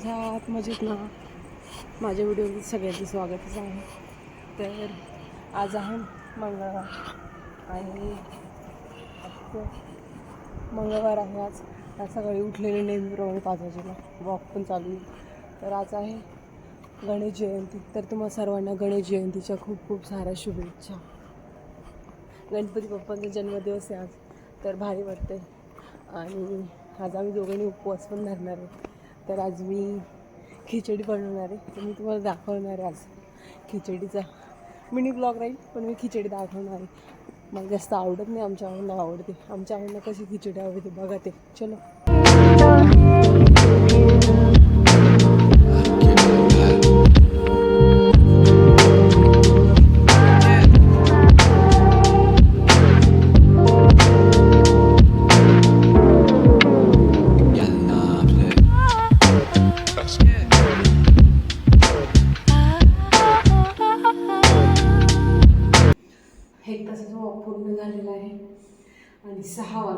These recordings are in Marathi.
माझ्या मजेत ना माझ्या व्हिडिओमध्ये सगळ्यांचं स्वागतच आहे. तर आज आहे मंगळवार आणि मंगळवार आहे आज. आज सकाळी उठलेले नेहमीप्रमाणे पाच वाजेला. वॉक पण चालू आहे. तर आज आहे गणेश जयंती. तर तुम्हा सर्वांना गणेश जयंतीच्या खूप खूप साऱ्या शुभेच्छा. गणपती बाप्पांचा जन्मदिवस आहे आज. तर भारी वाटते आणि आज आम्ही दोघांनी उपवास पण धरणार आहे तर आज मी खिचडी बनवणार आहे. तर मी तुम्हाला दाखवणार आहे आज खिचडीचा मिनी ब्लॉग राहील पण मी खिचडी दाखवणार आहे. मला जास्त आवडत नाही आमच्या आवडीला आवडते. आमच्या आवडीला कशी खिचडी आवडते बघा ते. चलो.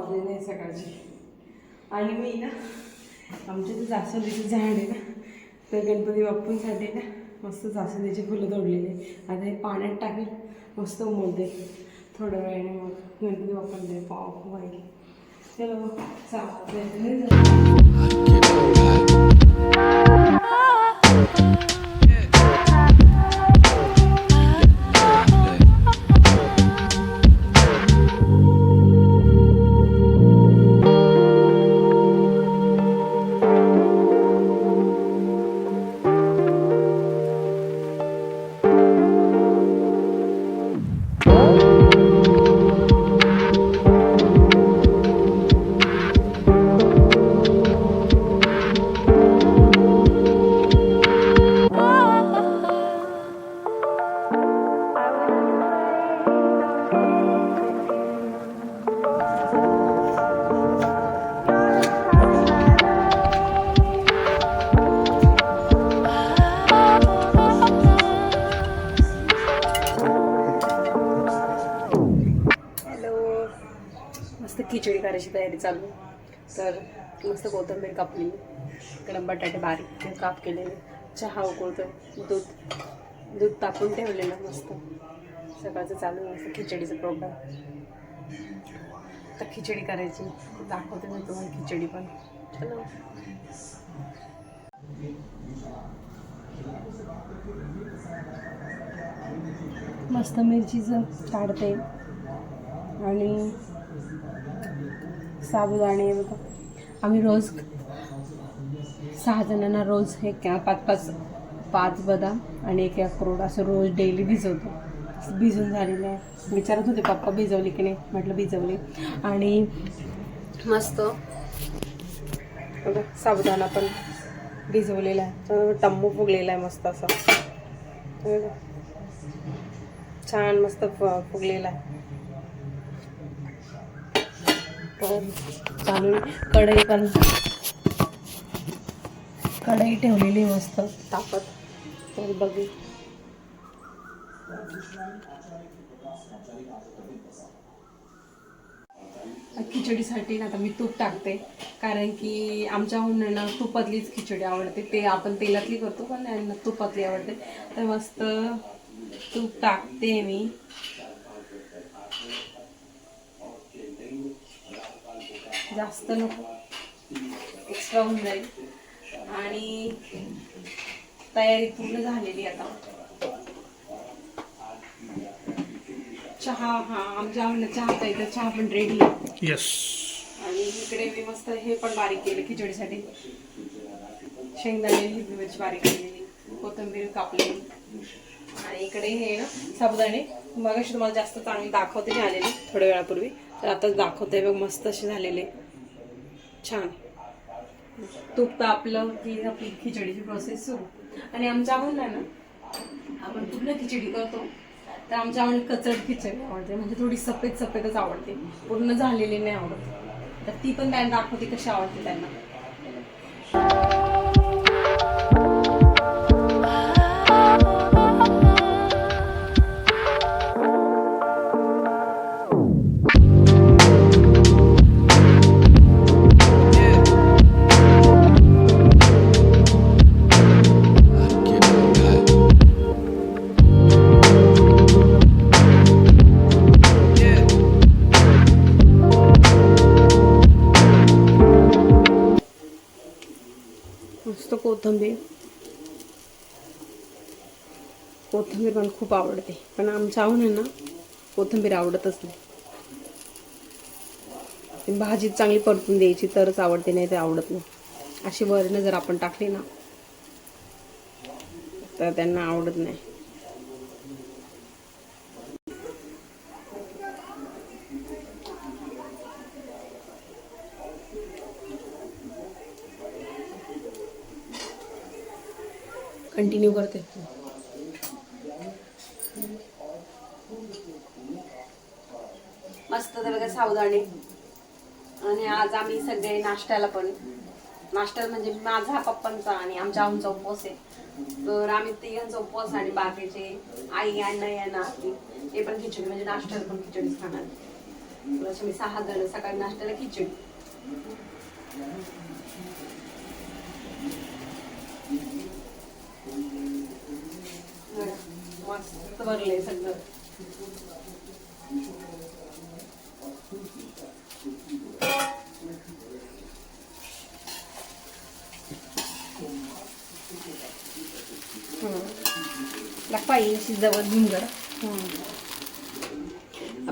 वाजलेले आहे सकाळचे आणि मी ना आमच्या ते जास्वंदीचं झाड आहे ना तर गणपती बाप्पूंसाठी ना मस्त जास्वंदीचे फुलं तोडलेले आता हे पाण्यात टाकेल मस्त उमलते. थोड्या वेळाने मग गणपती बाप्पांना पाव व्हायला चलो चालते तयारी चालू तर मस्त कोथिंबीर कापली. गरम बटाटे बारीक ते काप केलेले. चहा उकळतो दूध दूध तापून ठेवलेलं मस्त. सकाळचं चालू असतं मस्त खिचडीचं प्रोग्राम तर खिचडी करायची. दाखवते मी तुम्हाला खिचडी पण. चलो. मस्त मिरचीचं काढते. आणि साबुदाणे बघा. आम्ही रोज सहा जणांना रोज हे पाच पाच पाच बदाम आणि एक अक्रोड असं रोज डेली भिजवतो. भिजून झालेलं आहे. विचारत होते पप्पा भिजवली की नाही? म्हटलं भिजवली. आणि मस्त साबुदाणा पण भिजवलेला आहे. टम्मू फुगलेला आहे मस्त असा. छान मस्त फ- फुगलेला आहे तर चालू कढई पण. कढई ठेवलेली मस्त. तापत. तर बघू. खिचडीसाठी ना आता मी तूप टाकते. कारण की आमच्या ना तुपातलीच खिचडी आवडते. ते आपण तेलातली करतो पण यांना तुपातली आवडते. तर मस्त तूप टाकते मी. जास्त नको. एक्स्ट्रा होऊन जाईल. आणि तयारी पूर्ण झालेली आता. चहा हा आमच्या आवडीला चहा प्यायचा चहा पण रेडी आहे. येस आणि इकडे मी मस्त हे पण बारीक केलं खिचडीसाठी. शेंगदाणे हिरवी मिरची बारीक केलेली कोथिंबीर कापलेली. आणि इकडे हे ना साबुदाणे. मगाशी तुम्हाला जास्त चांगली दाखवते आलेली थोड्या वेळापूर्वी. तर आता दाखवते बघ मस्त असे झालेले. छान. तूप आपलं की आपली खिचडीची प्रोसेस सुरू. आणि आमच्या आवडला ना आपण पूर्ण खिचडी करतो. तर आमच्या आवड कचड खिचडी आवडते. म्हणजे थोडी सफेद सफेदच आवडते. पूर्ण झालेली नाही आवडत. तर ती पण त्यांना दाखवते कशी आवडते त्यांना. कोथिंबीर. कोथिंबीर मला खूप आवडते. पण आमच्या आहून आहे ना कोथिंबीर आवडतच नाही. भाजी चांगली परतून द्यायची तरच आवडते नाही तर आवडत नाही. अशी वरणं जर आपण टाकली ना तर त्यांना आवडत नाही. कंटिन्यू करते. मस्त तर बघा सावधाने. आणि आज आम्ही सगळे नाश्त्याला पण नाश्त्याला म्हणजे माझा पप्पांचा आणि आमच्या आमचा उपवास आहे. तर आम्ही तिघांचा उपवास आणि बाकीचे आई अण्णा यांना ते पण खिचडी म्हणजे नाश्त्याला पण खिचडीच खाणार. तर मी सहा जण सकाळी नाश्त्याला खिचडी. मस्त भरले सगळं पाहिजे शिजवत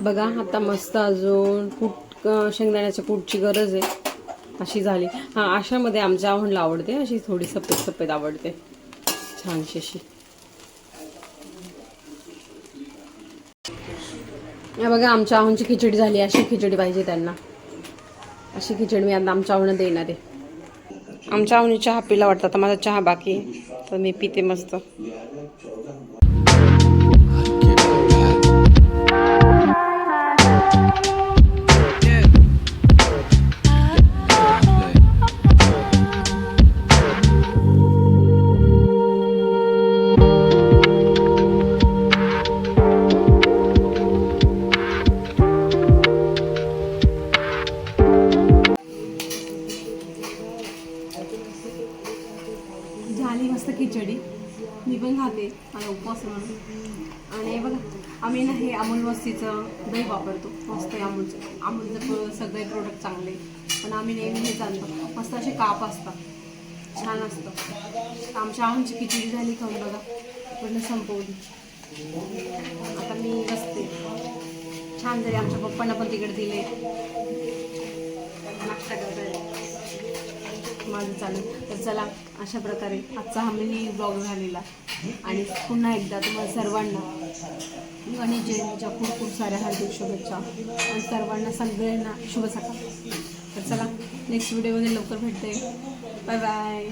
बघा आता मस्त अजून कूट शेंगदाण्याच्या कूटची गरज आहे. अशी झाली. हां अशामध्ये आमच्या आवडला आवडते अशी थोडी सफेद सफेद आवडते. छानशी अशी बघा आमच्या आहूनची खिचडी झाली. अशी खिचडी पाहिजे त्यांना. अशी खिचडी मी आता आमच्या आहून देणार आहे. आमच्या आहून चहा पिला वाटतं. आता माझा चहा बाकी आहे. तर मी पिते मस्त. झाली मस्त खिचडी. मी पण खाते. मला उपवास म्हणून. आणि बघा आम्ही ना हे अमूल वस्तीचं दही वापरतो. मस्त आहे अमूलचं. अमूलचं सगळे प्रोडक्ट चांगले. पण आम्ही नेहमी हेच आणतो मस्त असे काप असतात. छान असतं. आमच्या आमची खिचडी झाली खाऊन बघा. पूर्ण संपवली आता मी बसते. छान झाली. आमच्या पप्पांना पण तिकडे दिले. नाश्ता करता माझं चालेल. तर चला अशा प्रकारे आजचा हा मिनी ब्लॉग झालेला. आणि पुन्हा एकदा तुम्हाला सर्वांना गणेश जयंतीच्या खूप खूप साऱ्या हार्दिक शुभेच्छा. आणि सर्वांना सगळ्यांना शुभ सकाळ. तर चला नेक्स्ट व्हिडिओमध्ये लवकर भेटते. Bye bye